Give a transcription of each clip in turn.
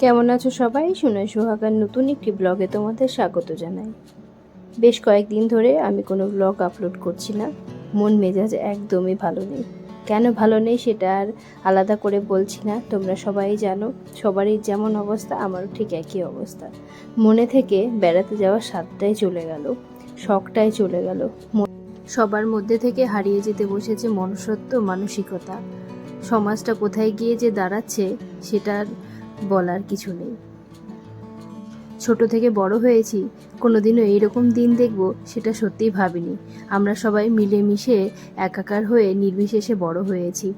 কেমন আছো সবাই? শুনে সোহাগার নতুন একটি ব্লগে তোমাদের স্বাগত জানাই। বেশ কয়েকদিন ধরে আমি কোনো ব্লগ আপলোড করছি না। মন মেজাজ একদমই ভালো নেই। কেন ভালো নেই সেটা আর আলাদা করে বলছি না, তোমরা সবাই জানো। সবারই যেমন অবস্থা, আমারও ঠিক একই অবস্থা। মনে থেকে বেড়াতে যাওয়ার স্বাদটাই চলে গেল, শখটাই চলে গেল। সবার মধ্যে থেকে হারিয়ে যেতে বসেছে মনুষ্যত্ব, মানসিকতা। সমাজটা কোথায় গিয়ে যে দাঁড়াচ্ছে, সেটার বলার কিছু নেই। ছোট থেকে বড় হয়েছি, কোনোদিনও এইরকম দিন দেখব সেটা সত্যিই ভাবিনি। আমরা সবাই মিলেমিশে একাকার হয়ে নির্বিশেষে বড় হয়েছি।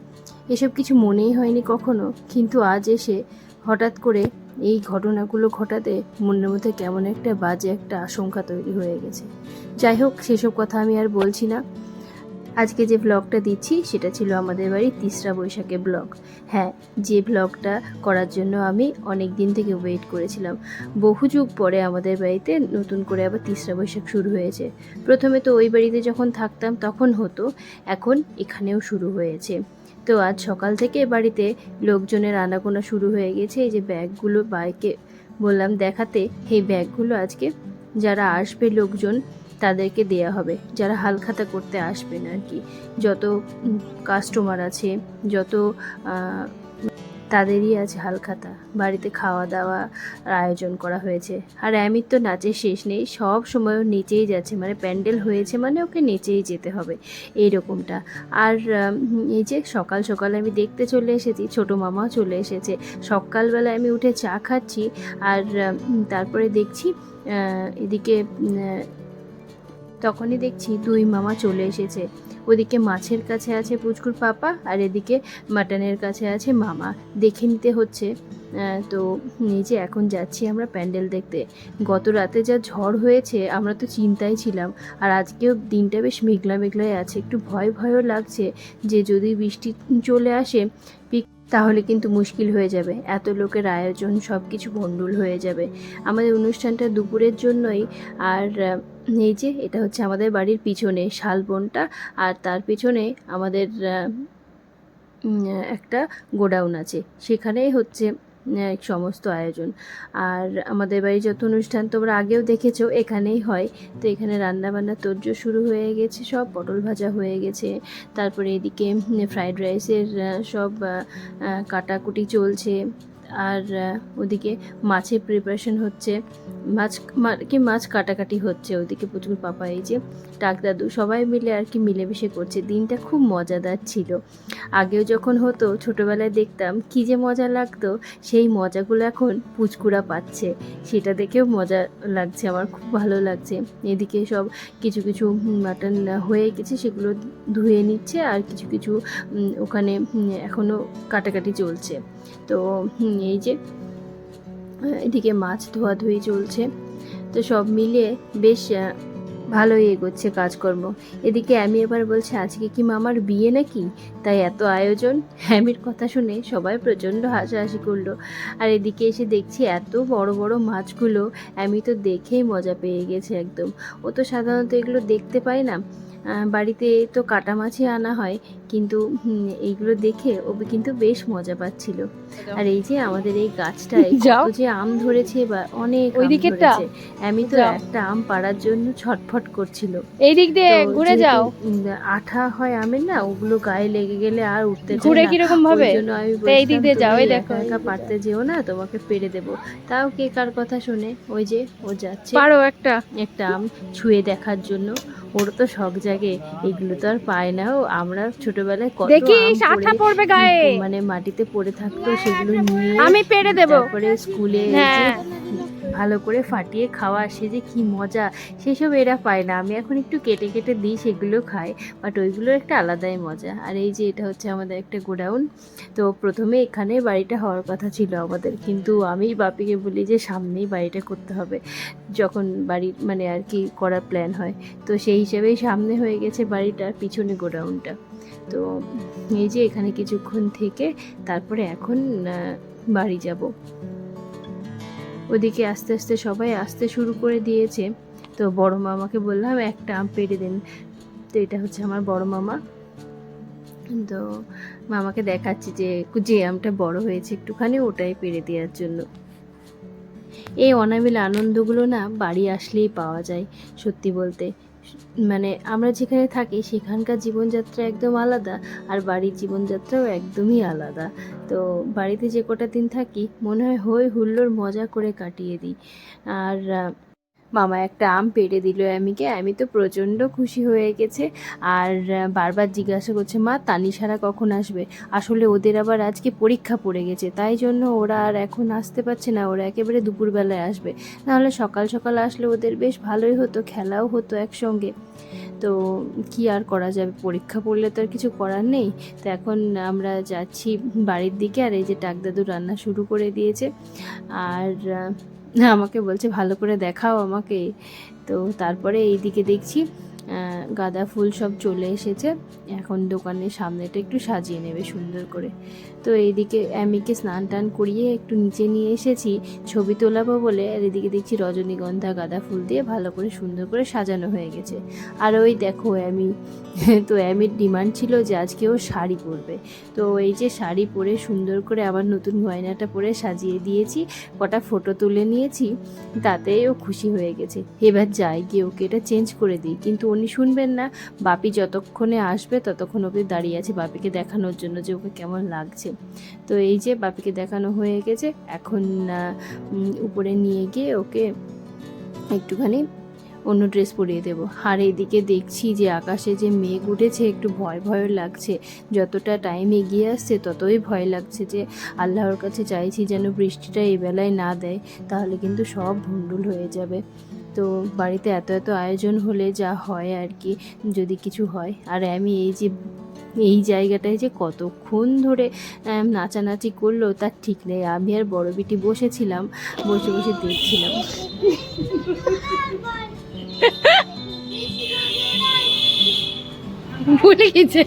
এসব কিছু মনেই হয়নি কখনো, কিন্তু আজ এসে হঠাৎ করে এই ঘটনাগুলো ঘটাতে মনের মধ্যে কেমন একটা বাজে একটা আশঙ্কা তৈরি হয়ে গেছে। যাই হোক, সেসব কথা আমি আর বলছি না। আজকে যে ব্লগটা দিচ্ছি সেটা ছিল আমাদের বাড়ির তিসরা বৈশাখে ব্লগ হ্যাঁ যে ব্লগটা করার জন্য আমি অনেক দিন থেকে ওয়েট করেছিলাম। বহু যুগ পরে আমাদের বাড়িতে নতুন করে আবার তিসরা বৈশাখ শুরু হয়েছে। প্রথমে তো ওই বাড়িতে যখন থাকতাম তখন হতো, এখন এখানেও শুরু হয়েছে। তো আজ সকাল থেকে বাড়িতে লোকজনের আনাগোনা শুরু হয়ে গেছে। এই যে ব্যাগগুলো বাইকে বললাম দেখাতে এই ব্যাগগুলো আজকে যারা আসবে লোকজন তাদেরকে দেয়া হবে। যারা হালখাতা করতে আসবেন আর কি যত কাস্টমার আছে, যত তাদেরই আছে হালখাতা। বাড়িতে খাওয়া দাওয়া আয়োজন করা হয়েছে। আর অ্যামির তো নাচের শেষ নেই। সব সময় ও নেচেই যাচ্ছে। মানে প্যান্ডেল হয়েছে মানে ওকে নেচেই যেতে হবে। এই রকমটা আর এই যে সকাল সকাল আমি দেখতে চলে এসেছি, ছোট মামাও চলে এসেছে। সকালবেলা আমি উঠে চা খাচ্ছি। আর তারপরে দেখছি এদিকে তখনই দেখছি দুই মামা চলে এসেছে। ওদিকে মাছের কাছে আছে পুচকুর পাপা আর এদিকে মাটনের কাছে আছে মামা। দেখে নিতে হচ্ছে। তো নিজে এখন যাচ্ছি আমরা প্যান্ডেল দেখতে। গত রাতে যা ঝড় হয়েছে, আমরা তো চিন্তায় ছিলাম। আর আজকেও দিনটা বেশ মেঘলা মেঘলাই আছে। একটু ভয় ভয়ও লাগছে যে যদি বৃষ্টি চলে আসে, পিক তাহলে কিন্তু মুশকিল হয়ে যাবে। এত লোকের আয়োজন সব কিছু ভণ্ডুল হয়ে যাবে। আমাদের অনুষ্ঠানটা দুপুরের জন্যই। আর এই যে, এটা হচ্ছে আমাদের বাড়ির পিছনে শালবনটা আর তার পিছনে আমাদের একটা গোডাউন আছে। সেখানেই হচ্ছে সমস্ত আয়োজন। আর আমাদের বাড়ির যত অনুষ্ঠান তোমরা আগেও দেখেছ, এখানেই হয়। তো এখানে রান্না বান্না তোর্য শুরু হয়ে গেছে, সব পটল ভাজা হয়ে গেছে। তারপরে এদিকে ফ্রাইড রাইসের সব কাটাকুটি চলছে। আর ওদিকে মাছের প্রিপারেশন হচ্ছে। মাছ কি মাছ কাটাকাটি হচ্ছে ওদিকে প্রচুর পাপা, এই যে টাক দাদু সবাই মিলে আর কি মিলেমিশে করছে। দিনটা খুব মজাদার ছিল। আগেও যখন হতো, ছোটোবেলায় দেখতাম কি যে মজা লাগতো, সেই মজাগুলো এখন পুচকুরা পাচ্ছে। সেটা দেখেও মজা লাগছে, আমার খুব ভালো লাগছে। এদিকে সব কিছু কিছু মাটন হয়ে গেছে, সেগুলো ধুয়ে নিচ্ছে আর কিছু কিছু ওখানে এখনও কাটাকাটি চলছে। তো এই যে এদিকে মাছ ধোয়াধুয়ি চলছে। তো সব মিলিয়ে বেশ ভালোই এগোচ্ছে কাজকর্ম। এদিকে আমি এবার বলছে, আজকে কি মামার বিয়ে নাকি? তাই এত আয়োজন? হ্যামির কথা শুনে সবাই প্রচণ্ড হাসাহাসি করল। আর এদিকে এসে দেখছি এত বড় বড় মাছগুলো আমি তো দেখেই মজা পেয়ে গেছে একদম। ও তো সাধারণত এগুলো দেখতে পায় না। বাড়িতে তো কাটা মাছই আনা হয়। কিন্তু এইগুলো দেখে ও কিন্তু বেশ মজা পাচ্ছিল। আর এই যে আমাদের এই গাছটায় যাও। যে আম ধরেছে বা অনেক ধরেছে আমি তো একটা আম পাড়ার জন্য ছটফট করছিল। এই দিক দিয়ে ঘুরে যাও। আঠা হয় আমের না ওগুলো গায়ে লেগে গেলে আর উঠতে ঘুরে না। কীরকম ভাবে? এই দিক দিয়ে যাও, এই দেখো, একা পারতে যেও না তোমাকে পেরে দেবো। তাও কে কার কথা শুনে? ওই যে ও যাচ্ছে। পারো একটা। একটা আম ছুঁয়ে দেখার জন্য। ওর তো শখ জাগে এগুলো তো আর পায় না ও। আমরা ছোটবেলায় কত দেখিস আঠা পড়বে গায়ে। মানে মাটিতে পড়ে থাকতো সেগুলো নিয়ে আমি পেরে দেব। তারপরে স্কুলে হ্যাঁ। ভালো করে ফাটিয়ে খাওয়া সে যে কি মজা সেসব এরা পায় না। আমি এখন একটু কেটে কেটে দিই সেগুলো খায় বাট ওইগুলোর একটা আলাদাই মজা। আর এই যে এটা হচ্ছে আমাদের একটা গোডাউন তো প্রথমে এখানে বাড়িটা হওয়ার কথা ছিল আমাদের কিন্তু আমি বাপিকে বলি যে সামনেই বাড়িটা করতে হবে যখন বাড়ির মানে আর কি করার প্ল্যান হয়। তো সেই হিসেবেই সামনে হয়ে গেছে বাড়িটার পিছনে গোডাউনটা। তো এই যে এখানে কিছুক্ষণ থেকে তারপরে এখন বাড়ি যাব। ওদিকে আস্তে আস্তে সবাই আসতে শুরু করে দিয়েছে। তো বড় মামাকে বললাম, একটা আম পেড়ে দিন। তো এটা হচ্ছে আমার বড় মামা। তো মামাকে দেখাচ্ছি যে যে আমটা বড় হয়েছে একটুখানি, ওটাই পেরে দেওয়ার জন্য। এই অনাবিল আনন্দগুলো না বাড়ি আসলেই পাওয়া যায়, সত্যি বলতে। মানে আমরা যেখানে থাকি, সেখানকার জীবনযাত্রা একদম আলাদা আর বাড়ির জীবনযাত্রাও একদমই আলাদা। তো বাড়িতে যে কটা দিন থাকি, মনে হয় হই হুল্লোড় মজা করে কাটিয়ে দিই। আর মামা একটা আম পেড়ে দিল অ্যামিকে। আমি তো প্রচণ্ড খুশি হয়ে গেছে আর বারবার জিজ্ঞাসা করছে, মা, তানিশারা কখন আসবে? আসলে ওদের আবার আজকে পরীক্ষা পড়ে গেছে, তাই জন্য ওরা আর এখন আসতে পারছে না, ওরা একেবারে দুপুরবেলায় আসবে। নাহলে সকাল সকাল আসলে ওদের বেশ ভালোই হতো, খেলাও হতো একসঙ্গে। তো কি আর করা যাবে, পরীক্ষা পড়লে তো আর কিছু করার নেই। তো এখন আমরা যাচ্ছি বাড়ির দিকে, আর এই যে টাকদাদু রান্না শুরু করে দিয়েছে। আর আমাকে বলছে ভালো করে দেখাও আমাকে। তো তারপরে এইদিকে দেখছি গাঁদা ফুল সব চলে এসেছে। এখন দোকানের সামনেটা একটু সাজিয়ে নেবে সুন্দর করে। তো এইদিকে অ্যামিকে স্নান টান করিয়ে একটু নিচে নিয়ে এসেছি, ছবি তোলাবো বলে। আর এদিকে দেখছি রজনীগন্ধা গাঁদা ফুল দিয়ে ভালো করে সুন্দর করে সাজানো হয়ে গেছে। আর ওই দেখো অ্যামি, তো অ্যামির ডিমান্ড ছিল যে আজকে ও শাড়ি পরবে। তো এই যে শাড়ি পরে সুন্দর করে আবার নতুন গয়নাটা পরে সাজিয়ে দিয়েছি, কটা ফটো তুলে নিয়েছি, তাতেই ও খুশি হয়ে গেছে। এবার যাই গিয়ে ওকে এটা চেঞ্জ করে দিই। কিন্তু উনি শুনবেন না। বাপি যতক্ষণে আসবে, ততক্ষণ অবধি দাঁড়িয়ে আছে বাপিকে দেখানোর জন্য যে ওকে কেমন লাগছে। তো এই যে বাপিকে দেখানো হয়ে গেছে, এখন উপরে নিয়ে গিয়ে ওকে একটুখানি অন্য ড্রেস পরিয়ে দেবো। আর এইদিকে দেখছি যে আকাশে যে মেঘ উঠেছে, একটু ভয় ভয় লাগছে। যতটা টাইম এগিয়ে আসছে, ততই ভয় লাগছে যে আল্লাহর কাছে চাইছি যেন বৃষ্টিটা এই বেলায় না দেয়, তাহলে কিন্তু সব ভুন্ডুল হয়ে যাবে। তো বাড়িতে এত এত আয়োজন হলে যা হয় আর কি যদি কিছু হয়। আর আমি এই যে এই জায়গাটায় যে কতক্ষণ ধরে নাচানাচি করল তার ঠিক নেই। আমি আর বড় বিটি বসেছিলাম বসে বসে দেখছিলাম। ভুলে গেছে।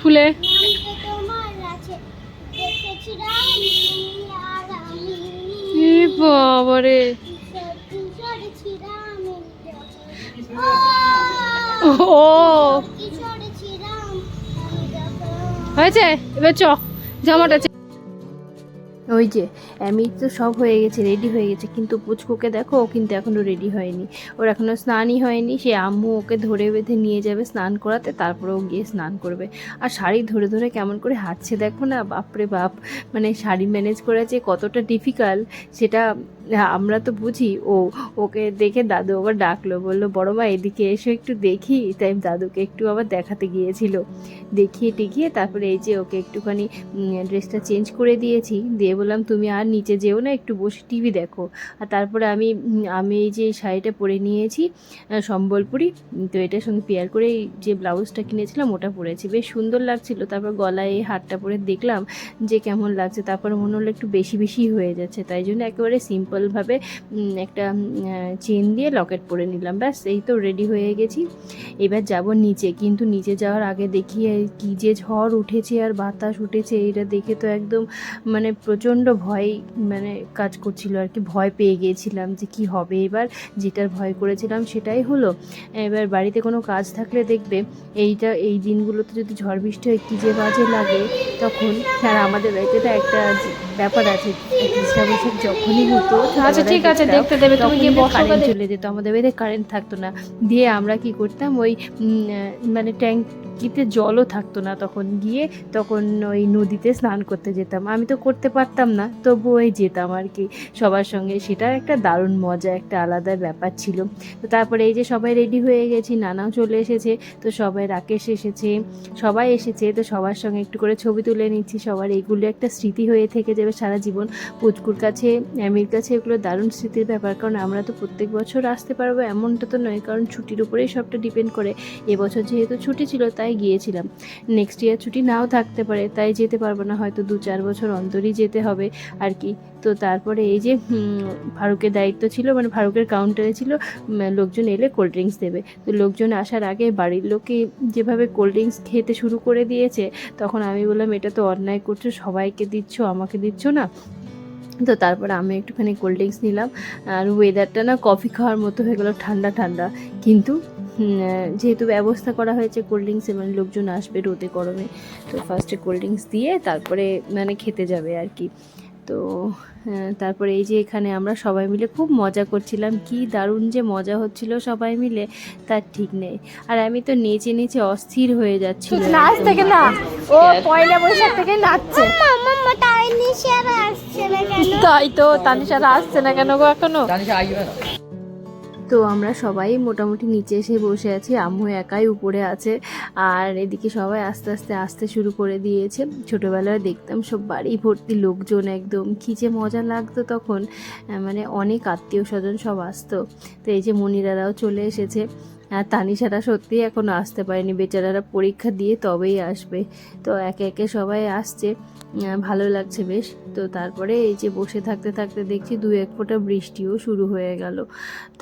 ফুলে। এ বাবারে। ও। হয়েছে? এবার চ জামাটা ওই যে আমি তো সব হয়ে গেছে রেডি হয়ে গেছে, কিন্তু পুচকুকে দেখো, ও কিন্তু এখনও রেডি হয়নি। ওর এখনও স্নানই হয়নি, সে আম্মু ওকে ধরে বেঁধে নিয়ে যাবে স্নান করাতে, তারপরে ও গিয়ে স্নান করবে। আর শাড়ি ধরে ধরে কেমন করে হাঁটছে দেখো না, বাপরে বাপ মানে শাড়ি ম্যানেজ করা যে কতটা ডিফিকাল্ট সেটা আমরা তো বুঝি, ও, ওকে দেখে দাদু আবার ডাকলো, বলল, বড় মা, এদিকে এসো একটু দেখি। তাই দাদুকে একটু আবার দেখাতে গিয়েছিল। দেখিয়ে টিকিয়ে তারপরে এই যে ওকে একটুখানি ড্রেসটা চেঞ্জ করে দিয়েছি, দিয়ে বললাম, তুমি আর নিচে যেও না, একটু বসে টিভি দেখো। আর তারপরে আমি আমি এই যে শাড়িটা পরে নিয়েছি সম্বলপুরি, তো এটার সঙ্গে পেয়ার করে যে ব্লাউজটা কিনেছিলাম, ওটা পরেছি। বেশ সুন্দর লাগছিল, তারপর গলায় এই হারটা পরে দেখলাম যে কেমন লাগছে, তারপর মনে হলো একটু বেশি বেশি হয়ে যাচ্ছে, তাই জন্য একেবারে সিম্পলভাবে একটা চেন দিয়ে লকেট পরে নিলাম। ব্যাস, এই তো রেডি হয়ে গেছি। এবার যাব নিচে, কিন্তু নিচে যাওয়ার আগে দেখি কি যে ঝড় উঠেছে আর বাতাস উঠেছে এটা দেখে তো একদম মানে প্রচণ্ড ভয় মানে কাজ করছিল আর কি। ভয় পেয়ে গিয়েছিলাম যে কি হবে এবার, যেটার ভয় করেছিলাম সেটাই হলো, এবার বাড়িতে কোনো কাজ থাকলে দেখবে এইটা, এই দিনগুলোতে যদি ঝড় বৃষ্টি হয়, কী যে বাজে লাগে, তখন আর আমাদের বাড়িতে তো একটা ব্যাপার আছে বৈশাখ যখনই হতো আচ্ছা ঠিক আছে দেখতে দেবে তুমি গিয়ে ওকে চলে যেত আমাদের বাড়িতে কারেন্ট থাকতো না। দিয়ে আমরা কি করতাম ওই মানে ট্যাঙ্কিতে জলও থাকতো না তখন গিয়ে তখন ওই নদীতে স্নান করতে যেতাম। আমি তো করতে পারতাম না তবু ওই যেতাম আর কি। সবার সঙ্গে সেটা একটা দারুণ মজা একটা আলাদা ব্যাপার ছিল। তো তারপরে এই যে সবাই রেডি হয়ে গেছি নানাও চলে এসেছে তো সবাই রাকেশ এসেছে সবাই এসেছে তো সবার সঙ্গে একটু করে ছবি তুলে নিচ্ছি। সবার এইগুলো একটা স্মৃতি হয়ে থেকে যাবে সারা জীবন। পুচকুর কাছে, অ্যামির কাছে এগুলো দারুণ স্মৃতির ব্যাপার। কারণ আমরা তো প্রত্যেক বছর আসতে পারব এমনটা তো নয়। কারণ ছুটির উপরেই সবটা ডিপেন্ড করে। এবছর যেহেতু ছুটি ছিল, তাই গিয়েছিলাম। নেক্সট ইয়ার ছুটি নাও থাকতে পারে, তাই যেতে পারব না। হয়তো দু চার বছর অন্তরই যেতে হবে। আর কি? তো তারপরে এই যে ফারুকের দায়িত্ব ছিল মানে ফারুকের কাউন্টারে ছিল লোকজন এলে কোল্ড ড্রিঙ্কস দেবে। তো লোকজন আসার আগে বাড়ির লোকে যেভাবে কোল্ড ড্রিঙ্কস খেতে শুরু করে দিয়েছে, তখন আমি বললাম, এটা তো অন্যায় করছ, সবাইকে দিচ্ছ, আমাকে দিচ্ছ না। তো তারপরে আমি একটুখানি কোল্ড ড্রিঙ্কস নিলাম। আর ওয়েদারটা না কফি খাওয়ার মতো হয়ে গেলো, ঠান্ডা ঠান্ডা। কিন্তু যেহেতু ব্যবস্থা করা হয়েছে কোল্ড ড্রিঙ্কসে মানে লোকজন আসবে রোদে গরমে, তো ফার্স্টে কোল্ড ড্রিঙ্কস দিয়ে তারপরে মানে খেতে যাবে আর কি। তো তারপরে এই যে এখানে আমরা সবাই মিলে খুব মজা করছিলাম। কি দারুণ যে মজা হচ্ছিল সবাই মিলে তার ঠিক নেই। আর আমি তো নেচে নেচে অস্থির হয়ে যাচ্ছি নাচ থেকে না ও পয়লা বৈশাখ থেকে নাচছে। তাই নিশারা আসছে না কেন? তাই তো তানিশারা আসছে না কেন গো এখনও? তো আমরা সবাই মোটামুটি নিচে এসে বসে আছি। আম্মু একাই উপরে আছে আর এদিকে সবাই আস্তে আস্তে আসতে শুরু করে দিয়েছে। ছোটোবেলায় দেখতাম সব বাড়ি ভর্তি লোকজন একদম। খিচে মজা লাগতো তখন। মানে অনেক আত্মীয় স্বজন সব আসতো। তো এই যে মনিরারাও চলে এসেছে। আর তানিশারা সত্যি এখনও আসতে পারেনি। বেচারারা পরীক্ষা দিয়ে তবেই আসবে। তো একে একে সবাই আসছে। ভালো লাগছে বেশ। তো তারপরে এই যে বসে থাকতে থাকতে দেখছি দু এক ফোঁটা বৃষ্টিও শুরু হয়ে গেল।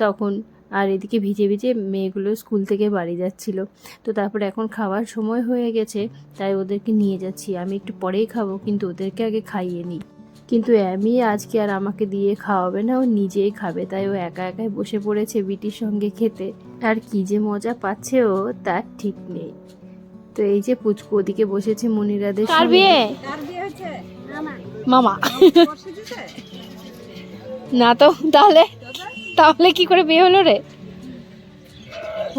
তখন আর এদিকে ভিজে ভিজে মেয়েগুলো স্কুল থেকে বাড়ি যাচ্ছিল। তো তারপরে এখন খাওয়ার সময় হয়ে গেছে, তাই ওদেরকে নিয়ে যাচ্ছি। আমি একটু পরেই খাব, কিন্তু ওদেরকে আগে খাইয়ে নিই। কিন্তু আমি আজকে আর আমাকে দিয়ে খাওয়াবে না ও নিজেই খাবে। তাই ও একা একাই বসে পড়েছে বিটির সঙ্গে খেতে। আর কি যে মজা পাচ্ছে ও তার ঠিক নেই। তো এই যে পুচকু ওদিকে বসেছে মনিরাদের কার। বিয়ে? মামা। না তো তাহলে তাহলে কি করে বিয়ে হলো রে?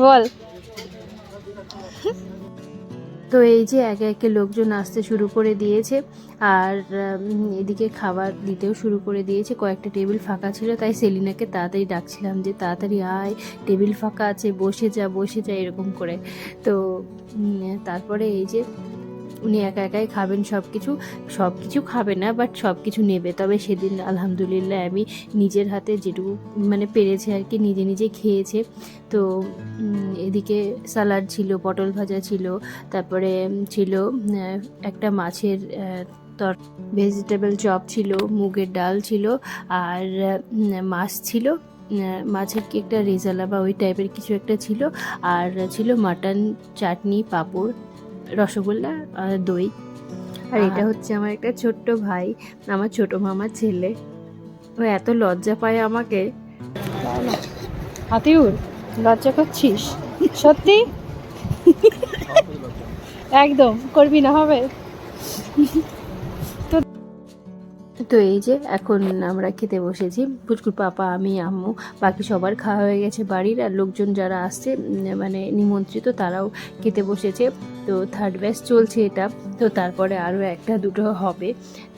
বল। তো এই যে একে একে লোকজন আসতে শুরু করে দিয়েছে। আর এদিকে খাবার দিতেও শুরু করে দিয়েছে। কয়েকটা টেবিল ফাঁকা ছিল, তাই সেলিনাকে তাড়াতাড়ি ডাকছিলাম যে, তাড়াতাড়ি আয়, টেবিল ফাঁকা আছে, বসে যা বসে যা, এরকম করে। তো তারপরে এই যে, উনি একা একাই খাবেন সব কিছু সব কিছু খাবে না, বাট সব কিছু নেবে। তবে সেদিন, আলহামদুলিল্লাহ, আমি নিজের হাতে যেটুকু মানে পেরেছে আর কি, নিজে নিজে খেয়েছে। তো এদিকে স্যালাড ছিল, পটল ভাজা ছিল, তারপরে ছিল একটা মাছের তর ভেজিটেবল চপ ছিল মুগের ডাল ছিল আর মাছ ছিল। মাছের কি একটা রেজালা বা ওই টাইপের কিছু একটা ছিল আর ছিল মাটন চাটনি পাঁপড় রসগোল্লা আর দই। আর এটা হচ্ছে আমার একটা ছোট্ট ভাই আমার ছোট মামার ছেলে। ও এত লজ্জা পায় আমাকে। হাতিউর লজ্জা করছিস? সত্যি? একদম করবি না হবে? তো এই যে এখন আমরা খেতে বসেছি। পুচকুর পাপা, আমি, আম্মু, বাকি সবার খাওয়া হয়ে গেছে বাড়ির আর লোকজন যারা আসছে মানে নিমন্ত্রিত তারাও খেতে বসেছে। তো থার্ড ব্যাচ চলছে এটা। তো তারপরে আরও একটা, দুটো হবে।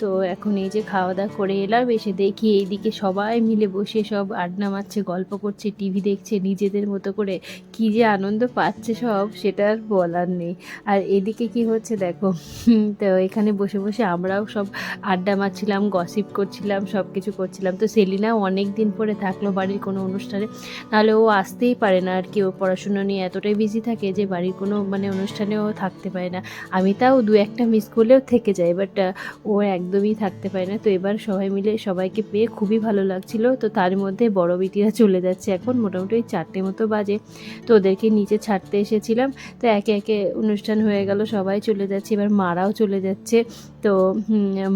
তো এখন এই যে খাওয়া দাওয়া করে এলাম, এসে দেখি এইদিকে সবাই মিলে বসে সব আড্ডা মারছে, গল্প করছে, টিভি দেখছে, নিজেদের মতো করে কি যে আনন্দ পাচ্ছে সব, সেটা আর বলার নেই। আর এদিকে কি হচ্ছে দেখো, তো এখানে বসে বসে আমরাও সব আড্ডা মারছিলাম গসিপ করছিলাম সব কিছু করছিলাম। তো সেলিনা অনেক দিন পরে থাকল বাড়ির কোনো অনুষ্ঠানে। নাহলে ও আসতেই পারে না আর কি, ও পড়াশুনো নিয়ে এতটাই বিজি থাকে যে বাড়ির কোনো মানে অনুষ্ঠানেও থাকতে পারে না। আমি তাও দু একটা মিস করলেও থেকে যাই বাট ও একদমই থাকতে পারে না। তো এবার সবাই মিলে সবাইকে পেয়ে খুবই ভালো লাগছিল। তো তার মধ্যে বড় বিটিরা চলে যাচ্ছে এখন, মোটামুটি ওই চারটে মতো বাজে। তো ওদেরকে নিচে ছাড়তে এসেছিলাম। তো একে একে অনুষ্ঠান হয়ে গেল, সবাই চলে যাচ্ছে। এবার মারাও চলে যাচ্ছে। তো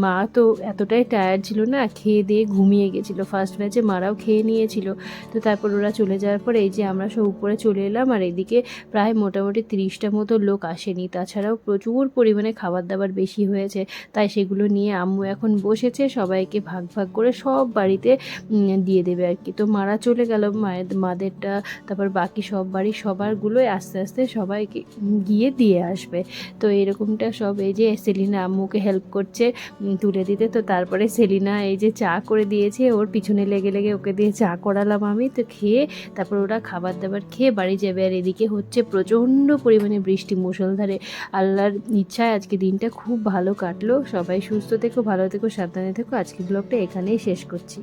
মা তো এতটাই টায়ার্ড ছিল না, খেয়ে দিয়ে ঘুমিয়ে গেছিল। ফার্স্ট ম্যাচে মারাও খেয়ে নিয়েছিল। তো তারপর ওরা চলে যাওয়ার পর এই যে আমরা সব উপরে চলে এলাম আর এদিকে প্রায় মোটামুটি তিরিশটা মতো লোক আসেনি। তাছাড়াও প্রচুর পরিমাণে খাবার দাবার বেশি হয়েছে। তাই সেগুলো নিয়ে আম্মু এখন বসেছে, সবাইকে ভাগ ভাগ করে সব বাড়িতে দিয়ে দেবে আর কি। তো মারা চলে গেল, মায়ের, মাদেরটা, তারপর বাকি সব বাড়ির সবারগুলোই আস্তে আস্তে সবাইকে গিয়ে দিয়ে আসবে। তো এরকমটা সব এই যে সেলিনা আম্মুকে হেল্প করছে তুলে দিতে। তো তারপরে সেলিনা এই যে চা করে দিয়েছে, ওর পিছনে লেগে লেগে ওকে দিয়ে চা করালাম আমি। তো খেয়ে তারপর ওরা খাবার দাবার খেয়ে বাড়ি যাবে। আর এদিকে হচ্ছে প্রচণ্ড পরিমাণে বৃষ্টি মুসলধারে আল্লাহর ইচ্ছায় আজকে দিনটা খুব ভালো কাটলো। সবাই সুস্থ থেকো, ভালো থেকো, সাবধানে থেকো। আজকে ব্লগটা এখানেই শেষ করছি।